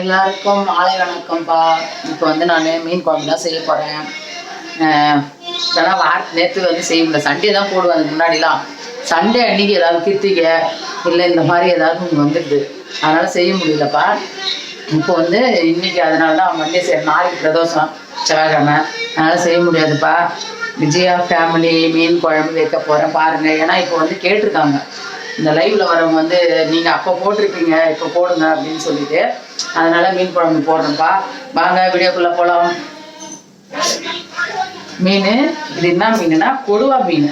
எல்லாருக்கும் மாலை வணக்கம்ப்பா. இப்போ வந்து நான் மீன் குழம்பு தான் செய்ய போகிறேன் இதெல்லாம் வார நேற்று வந்து செய்ய முடியல. சண்டே தான் போடுவேன் அதுக்கு முன்னாடிலாம். சண்டே அன்னைக்கு ஏதாவது கிருத்திகை இல்லை இந்த மாதிரி ஏதாவது ஒன்று வந்துடுது. அதனால் செய்ய முடியலப்பா. இப்போ வந்து இன்னைக்கு அதனால தான் மண்டே சரி நாளைக்கு பிரதோஷம் செவ்வாய்க்கிழமை. அதனால் செய்ய முடியாதுப்பா. விஜயா ஃபேமிலி மீன் குழம்பு வைக்க போகிறேன் பாருங்கள் ஏன்னா இப்போ வந்து கேட்டிருக்காங்க. இந்த லைவ்ல வரவங்க வந்து நீங்க அப்போ போட்டிருப்பீங்க இப்போ போடுங்க அப்படின்னு சொல்லிட்டு அதனால மீன் குழம்பு போடுறேன்ப்பா. வாங்க வீடியோக்குள்ள போலாம். மீன் இது என்ன மீனுனா கொடுவா மீன்.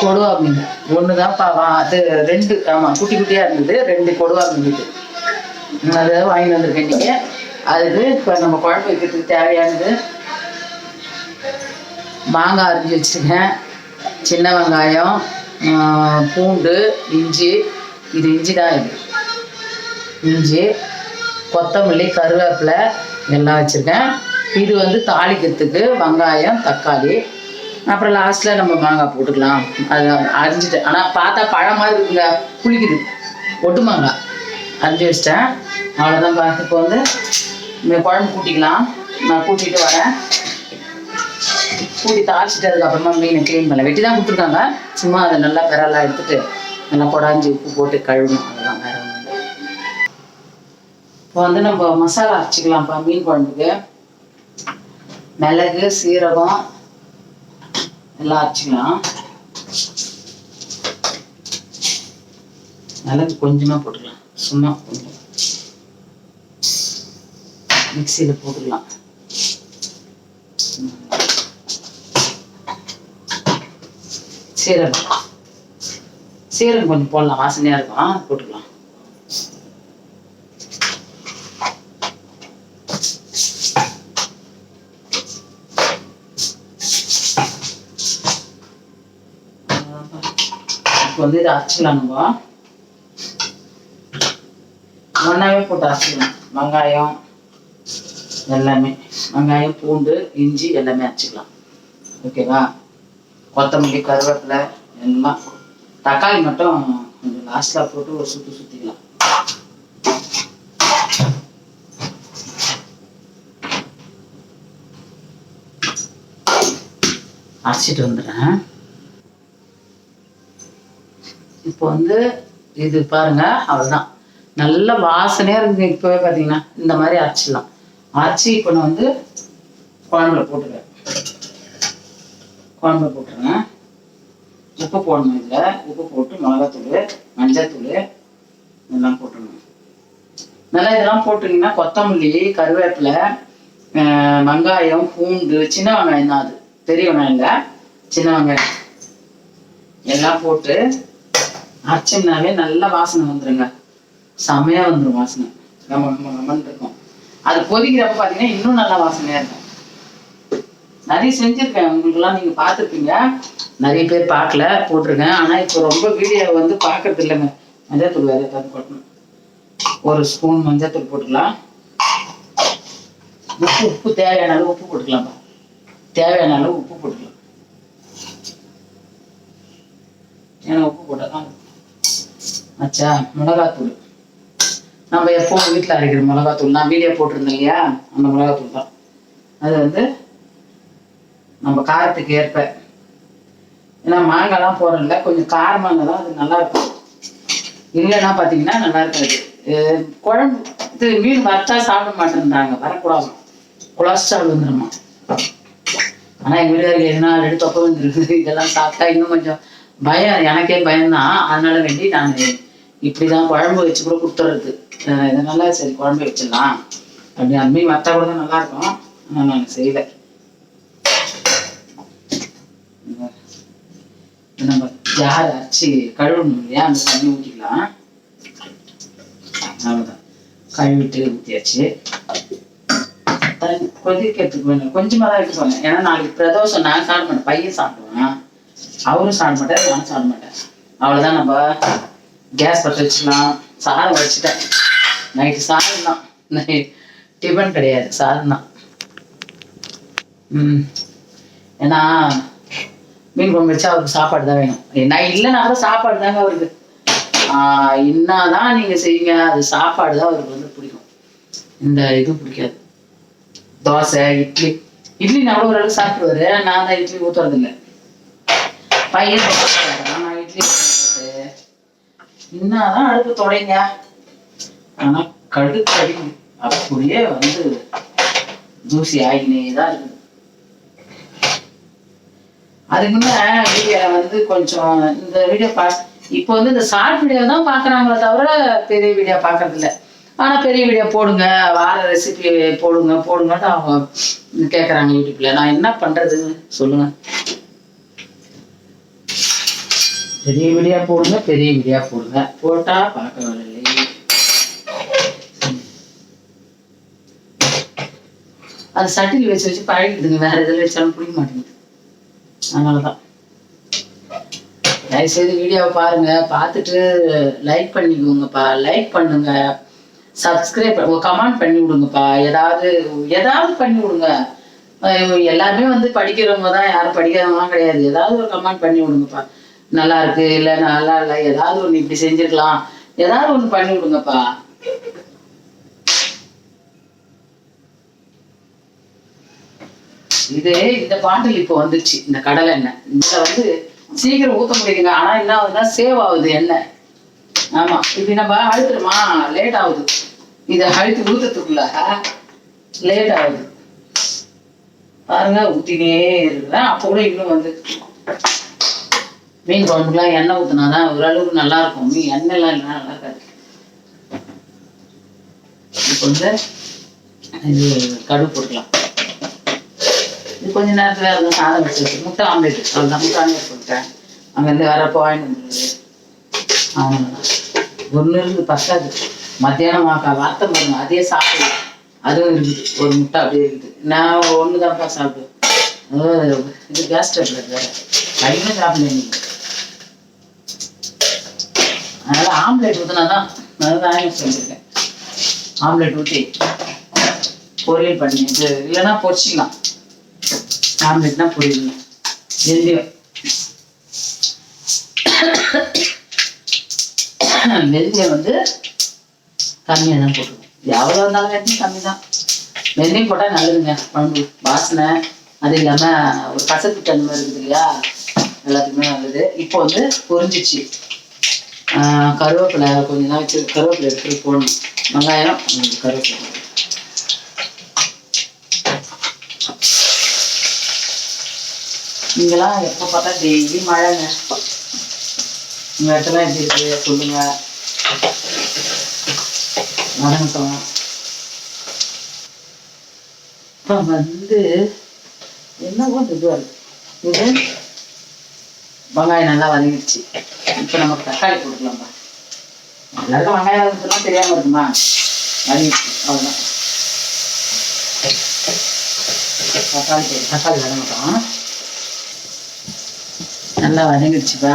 கொடுவா மீன். ஒண்ணுதான்ப்பா வா அது ரெண்டு ஆமா குட்டி குட்டியா இருந்தது ரெண்டு கொடுவா மீன் இது. அதை வாங்கி வந்திருக்கேன் நீங்க. அதுக்கு இப்போ நம்ம குழம்பு வைக்கிறதுக்கு தேவையானது மாங்காய் அரிஞ்சு வச்சுருக்கேன். சின்ன வெங்காயம் பூண்டு இஞ்சி இது இஞ்சி தான் இது. இஞ்சி கொத்தமல்லி கருவேப்பிலை எல்லாம் வச்சுருக்கேன். இது வந்து தாளிக்கிறதுக்கு வெங்காயம் தக்காளி. அப்புறம் லாஸ்ட்டில் நம்ம மாங்காய் போட்டுக்கலாம். அது அரிஞ்சிட்டு. ஆனால் பார்த்தா பழம் மாதிரி இருக்குங்க. புளிக்குது. ஒட்டு மாங்காய். அரிஞ்சு வச்சிட்டேன். அவ்வளோதான் பார்த்து இப்போ வந்து இந்த குழம்பு கூட்டிக்கலாம். நான் கூட்டிகிட்டு வரேன். கூட்டி தாளிச்சிட்டு அதுக்கப்புறமா மீனை க்ளீன் பண்ணல வெட்டி தான் கொடுத்துருக்காங்க. சும்மா அதை நல்லா பெறலாம் எடுத்துட்டு நல்லா கொடாஞ்சி உப்பு போட்டு கழுவணும். அதெல்லாம் வேற இப்போ வந்து நம்ம மசாலா அரைச்சிக்கலாம்ப்பா மீன் குழம்புக்கு. மிளகு சீரகம் எல்லாம் அரைச்சிக்கலாம். மிளகு கொஞ்சமாக போட்டுக்கலாம். சும்மா கொஞ்சம். மிக்சியில் போட்டுக்கலாம். சீரகம். சீரகம் கொஞ்சம் போடலாம் வாசனையா இருக்கும். போட்டுக்கலாம். இப்போ வந்து இதை அரைச்சிக்கலாம் நம்ம. ஒன்றாவே போட்டு அரைச்சிக்கலாம். வெங்காயம் எல்லாமே. வெங்காயம் பூண்டு இஞ்சி எல்லாமே அரைச்சிக்கலாம். ஓகேவா? கொத்தமல்லி கருவேப்பிலை எல்லாம் தக்காளி மட்டும் கொஞ்சம் லாஸ்ட்ல போட்டு ஒரு சுற்றி சுற்றிக்கலாம் அரைச்சிட்டு வந்துடுறேன். இப்போ வந்து இது பாருங்க அவ்வளோதான் நல்ல வாசனையா இருக்குது இப்போவே பார்த்தீங்கன்னா இந்த மாதிரி அரைச்சிடலாம். அரைச்சி இப்போ நான் வந்து குழம்புல போட்டுக்கிறேன். குழம்பு போட்டுருங்க. உப்பு போடணும் இதில். உப்பு போட்டு மிளகாத்தூள் மஞ்சள்தூள் இதெல்லாம் போட்டுருங்க. நல்லா இதெல்லாம் போட்டிங்கன்னா கொத்தமல்லி கருவேப்பிலை ஆஹ் வெங்காயம் பூண்டு சின்ன வெங்காயம் தான் அது. பெரிய வெங்காயம் இல்லை. சின்ன வெங்காயம். எல்லாம் போட்டு அரைச்சிங்கனாவே நல்ல வாசனை வந்துருங்க. செமையா வந்துடும் வாசனை. நம்ம கம்மன் இருக்கும். அது கொதிக்கிறப்ப பார்த்தீங்கன்னா இன்னும் நல்ல வாசனையா இருக்கும். நிறைய செஞ்சிருக்கேன். உங்களுக்குலாம் நீங்க பார்த்துருப்பீங்க. நிறைய பேர் பார்க்கல போட்டிருக்கேன். ஆனா இப்போ ரொம்ப வீடியோ வந்து பார்க்கறது இல்லைங்க. மஞ்சத்தூள் வேற ஏதாவது போட்டணும் ஒரு ஸ்பூன் மஞ்சத்தூள் போட்டுக்கலாம். உப்பு உப்பு தேவையான அளவு உப்பு போட்டுக்கலாம்ப்பா. தேவையான அளவு உப்பு போட்டுக்கலாம். ஏன்னா உப்பு போட்டால் அச்சா மிளகாத்தூள். நம்ம எப்போவும் வீட்டில் அரைக்கிற மிளகாத்தூள். நான் வீடியோ போட்டிருந்தேன் இல்லையா? அந்த மிளகாத்தூள் தான். அது வந்து நம்ம காரத்துக்கு ஏற்ப. ஏன்னா மாங்காய்லாம் போடுறதில்ல கொஞ்சம் காரமாக தான் அது நல்லா இருக்கும் இல்லைன்னா பார்த்தீங்கன்னா நல்லா இருக்காது. குழம்பு இது மீன் வறுத்தா சாப்பிட மாட்டேன்றாங்க வரக்கூடாது. கொலஸ்ட்ரால் வந்துடுமா ஆனால் எங்கள் வீட்டுக்காரருக்கு எதுனா ரெண்டு தொப்பை வந்துருக்குது இதெல்லாம் சாப்பிட்டா இன்னும் கொஞ்சம் பயம் எனக்கே பயம்தான். அதனால வேண்டி நான் இப்படி தான் குழம்பு வச்சு கூட கொடுத்துறது. இதனால சரி குழம்பு வச்சிடலாம். அப்படி அந்த மீன் வறுத்தா கூட தான் நல்லாயிருக்கும். ஆனால் நான் செய்யலை. நம்ம ஜார் அரைச்சி கழுவணும் இல்லையா? அந்த தண்ணி ஊற்றிக்கலாம் அவ்வளோதான் கழுவிட்டு ஊற்றியாச்சு தண்ணி கொதிக்கிறதுக்கு வேணும் கொஞ்சமாக தான் எடுத்துக்கோங்க ஏன்னா நாளைக்கு பிரதோஷம் நான் சாப்பிட மாட்டேன். பையன் சாப்பிடுவேன். அவரும் சாப்பிட மாட்டேன் நானும் சாப்பிட மாட்டேன். அவ்வளோதான் நம்ம கேஸ் பற்ற வச்சுக்கலாம். சாதம் வச்சுட்டேன். நைட்டு சாதம் தான். நைட் டிஃபன் கிடையாது. சாதம் தான். ஏன்னா மீன் குழம்பு வச்சா அவருக்கு சாப்பாடு தான் வேணும். என்ன இல்லைன்னா கூட சாப்பாடு தாங்க அவருக்கு. ஆஹ் என்னதான் நீங்க செய்யுங்க அது சாப்பாடு தான் அவருக்கு வந்து பிடிக்கும். இந்த இது பிடிக்காது. தோசை இட்லி. இட்லி நான் கூட ஓரளவுக்கு சாப்பிடுவாரு. நான் தான் இட்லி ஊத்துறது இல்லை பையன் நான் இட்லி என்னதான் அடுப்பு தொடைங்க. ஆனா கடுக்கடி அப்படியே வந்து தூசி ஆகினே தான் இருக்குது. அதுக்கு முன்ன வந்து கொஞ்சம் இந்த வீடியோ பா இப்போ வந்து இந்த ஷார்ட் வீடியோ தான் பார்க்குறாங்களே தவிர பெரிய வீடியோ பார்க்கறதில்ல இல்ல ஆனா பெரிய வீடியோ போடுங்க வார ரெசிபி போடுங்க போடுங்கன்னு அவங்க கேட்குறாங்க யூடியூப்ல. நான் என்ன பண்றதுன்னு சொல்லுங்க. பெரிய வீடியோ போடுங்க பெரிய வீடியோ போடுங்க. போட்டா பார்க்க வரலையே அது சட்டில் வச்சு வச்சு பழகிடுதுங்க. வேற எதில் வச்சாலும் பிடிக்க மாட்டேங்குது. அதனாலதான். தயவுசெய்து வீடியோவை பாருங்க. பார்த்துட்டு லைக் பண்ணிக்கோங்கப்பா. லைக் பண்ணுங்க. சப்ஸ்கிரைப் கமெண்ட் பண்ணி விடுங்கப்பா. ஏதாவது ஏதாவது பண்ணி விடுங்க. எல்லாருமே வந்து படிக்கிறவங்க தான். யாரும் படிக்காதவங்கலாம் கிடையாது. ஏதாவது ஒரு கமெண்ட் பண்ணி விடுங்கப்பா. நல்லா இருக்கு இல்லை நல்லா இல்லை. ஏதாவது ஒன்று இப்படி செஞ்சிருக்கலாம். ஏதாவது ஒன்று பண்ணி விடுங்கப்பா. இது இந்த பாட்டில் இப்போ வந்துச்சு இந்த கடலை எண்ணெய். இதை வந்து சீக்கிரம் ஊத்த முடியுதுங்க. ஆனா என்ன ஆகுதுன்னா சேவ் ஆகுது எண்ணெய். ஆமா இப்படி நம்ம அழுத்துறோமா? லேட் ஆகுது. இதை அழுத்தி ஊத்துறதுக்குள்ள லேட் ஆகுது. பாருங்க ஊத்தினே இருக்கிறேன். அப்போ கூட இன்னும் வந்து மீன் குழம்புக்குலாம் எண்ணெய் ஊத்துனாதான் ஓரளவுக்கு நல்லா இருக்கும். மீன் எண்ணெய்லாம் இல்லைன்னா நல்லா இருக்காது. இப்போ வந்து இது கடுகு போட்டுக்கலாம். இது கொஞ்ச நேரத்துல அந்த சாதம் வச்சு முட்டை ஆம்லேட் அவ்வளோதான் முட்டை ஆம்லேட் கொடுத்தேன் அங்கேருந்து வரப்போ வாங்கிட்டு வந்தது ஒன்று இருந்து பத்தாது. மத்தியானம் வாக்கா வார்த்தை பாருங்க அதே சாப்பிடுவேன் அதுவும் இருக்குது ஒரு முட்டை அப்படியே இருக்குது நான் ஒன்று தான்ப்பா சாப்பிடுவேன் இது கேஸ் டேப்லெட் வேறு. கையில சாப்பிடல நீங்கள் அதனால ஆம்லேட் ஊற்றினா தான் நான் தான் சொல்லியிருக்கேன் ஆம்லேட் ஊற்றி பொரியல் பண்ணி இது இல்லைன்னா பொரிச்சிக்கலாம் ஆம்லெட்னா பொரியல் வெந்தயம் வெந்தயம் வந்து கம்மியாக தான் போட்டுருவோம் எவ்வளோ இருந்தாலும் வெந்தயம் கம்மி தான். வெந்தயம் போட்டால் நல்லதுங்க. குழம்பு வாசனை அது இல்லாமல் ஒரு கசப்பு மாதிரி இருக்குது இல்லையா? எல்லாத்துக்குமே நல்லது. இப்போ வந்து பொரிஞ்சிச்சு. ஆஹ் கருவேப்பிலை கொஞ்சம் தான் வச்சு கருவேப்பிலை எடுத்து போடணும். வெங்காயம் கருவேப்பிலை. இங்கெல்லாம் எப்போ பார்த்தா டெய்லி மழைங்க. உங்க இடத்துல எப்படி இருக்குது சொல்லுங்க. வணக்கம். இப்போ வந்து என்னவோ இதுவாக இருக்கு? இது வெங்காயம் நல்லா வதங்கிடுச்சு. இப்போ நமக்கு தக்காளி கொடுக்கலாம்ப்பா எல்லாருக்கும் வெங்காயம் வதங்குறதுலாம் தெரியாம இருக்குமா? வதங்கிடுச்சு. அவ்வளோதான் தக்காளி தக்காளி வதங்கட்டும். நல்லா வதங்கிடுச்சுப்பா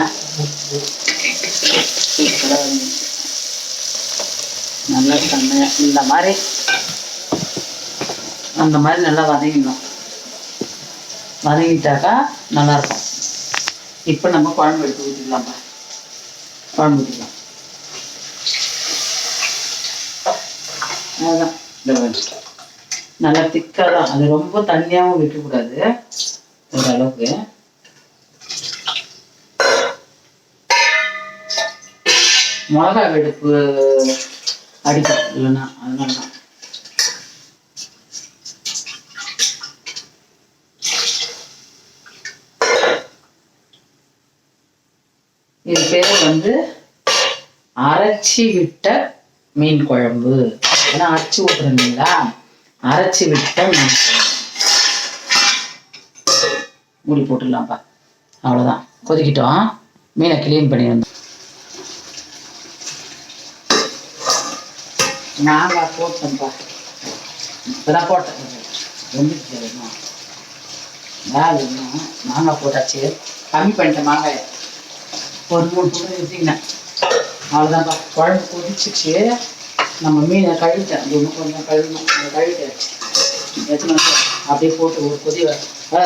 சூப்பராக நல்லா செம்மையா இந்த மாதிரி அந்த மாதிரி நல்லா வதங்கிடணும். வதங்கிட்டாக்கா நல்லா இருக்கும் இப்போ நம்ம குழம்பு எடுத்து ஊற்றிடலாம்ப்பா குழம்பு ஊற்றிக்கலாம் அதுதான் இந்த நல்லா திக்காக தான் அது ரொம்ப தண்ணியாகவும் வைக்கக்கூடாது. ஓரளவுக்கு மிளகா வெடுப்பு அடிக்கும் இல்லைன்னா அதனால தான். இது பேர் வந்து அரைச்சி விட்ட மீன் குழம்பு. ஏன்னா அரைச்சி விட்டுருந்தீங்களா இல்லைங்களா அரைச்சி விட்ட மீன் குழம்பு. மூடி போட்டுடலாம்ப்பா. அவ்வளோதான் கொதிக்கிட்டோம் மீனை க்ளீன் பண்ணி வந்து நாங்கள் போட்டோம்ப்பா இப்போதான் போட்டேன். ஒன்று வேணும் வேலை மாங்காய் போட்டாச்சு. கம்மி பண்ணிட்டேன் மாங்காய். ஒரு மூணு துணி ஊற்றிக்கினேன் அவ்வளோதான்ப்பா குழம்பு கொதிச்சிச்சு. நம்ம மீனை கழுவிட்டேன். அது இன்னும் கொஞ்சம் கழுவணும். அதை கழுவிட்டாச்சு. எத்தனை அப்படியே போட்டு ஒரு கொதி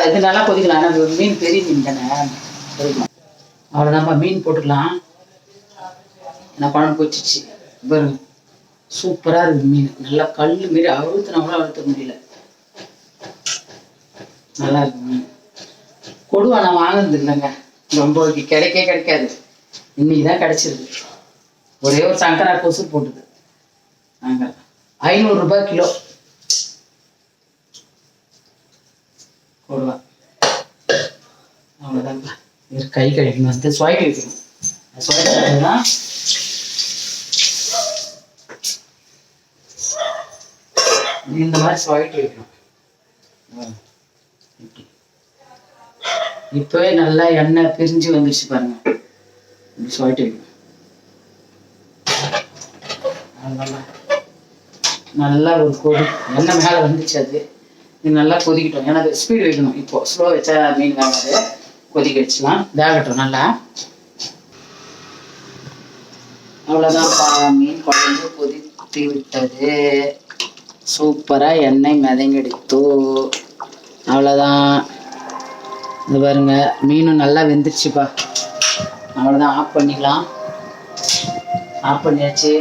இது நல்லா கொதிக்கலாம். ஆனால் மீன் பெரிய மீன் தானே. அவ்வளோதான்ப்பா மீன் போட்டுக்கலாம். நான் குழம்பு வச்சிச்சு பாருங்க. சூப்பரா இருக்கு மீன். நல்லா கல் மாரி அழுத்தினா கூட அழுத்த முடியல. நல்லா இருக்கு மீன். கொடுவா நான் வாங்கினது இல்லைங்க. ரொம்ப கிடைக்கவே கிடைக்காது. இன்னைக்கு தான் கிடைச்சிருக்கு. ஒரே ஒரு சங்கரா கொசு போட்டுது. நாங்கள் ஐநூறுரூபா கிலோ. கொடுவா. அவ்வளோதான்ப்பா இது கை கழிக்கணும் சுவை கழிக்கணும் சுவை கழிக்கணும்னா இந்த மாதிரி சுவாய்ட்டு வைக்கணும் இப்பவே நல்லா எண்ணெய் பிரிஞ்சு வந்துருச்சு பாருங்க. இப்படி சுவாய்ட்டு வைக்கணும் நல்லா ஒரு கொதி எண்ணெய் மேலே வந்துச்சு அது. இது நல்லா கொதிக்கட்டும். ஏன்னா அது ஸ்பீடு வைக்கணும். இப்போ ஸ்லோ வச்சா மீன் வேகாது கொதிக்க வச்சுலாம் வேகட்டும் நல்லா. அவ்வளோதான் மீன் குழம்பு கொதித்து விட்டது. சூப்பராக எண்ணெய் மிதங்கடித்தோ. அவ்வளோதான் இது பாருங்க மீனும் நல்லா வெந்துருச்சுப்பா. அவ்வளோதான் ஆஃப் பண்ணிக்கலாம் ஆஃப் பண்ணியாச்சு.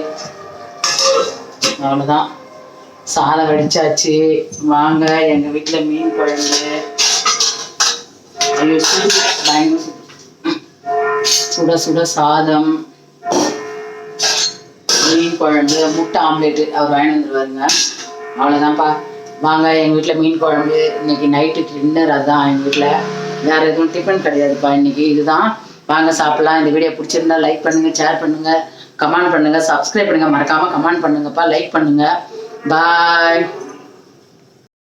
அவ்வளோதான் சாதம் வடிச்சாச்சு. வாங்க எங்கள் வீட்டில் மீன் குழம்பு. ஐயோ பயங்கர சுட. சுட சாதம். மீன் குழம்பு முட்டை ஆம்லேட்டு அவர் வாங்கி வந்துருவாருங்க. அவ்வளோதான்ப்பா வாங்க எங்கள் வீட்டில் மீன் குழம்பு இன்னைக்கு நைட்டு டின்னர் அதுதான் எங்கள் வீட்டில் வேறு எதுவும் டிஃபன் கிடையாதுப்பா இன்னைக்கு. இதுதான். வாங்க சாப்பிட்லாம். இந்த வீடியோ பிடிச்சிருந்தா லைக் பண்ணுங்க ஷேர் பண்ணுங்க. கமெண்ட் பண்ணுங்க. சப்ஸ்கிரைப் பண்ணுங்க. மறக்காம கமெண்ட் பண்ணுங்கப்பா. லைக் பண்ணுங்க. பாய்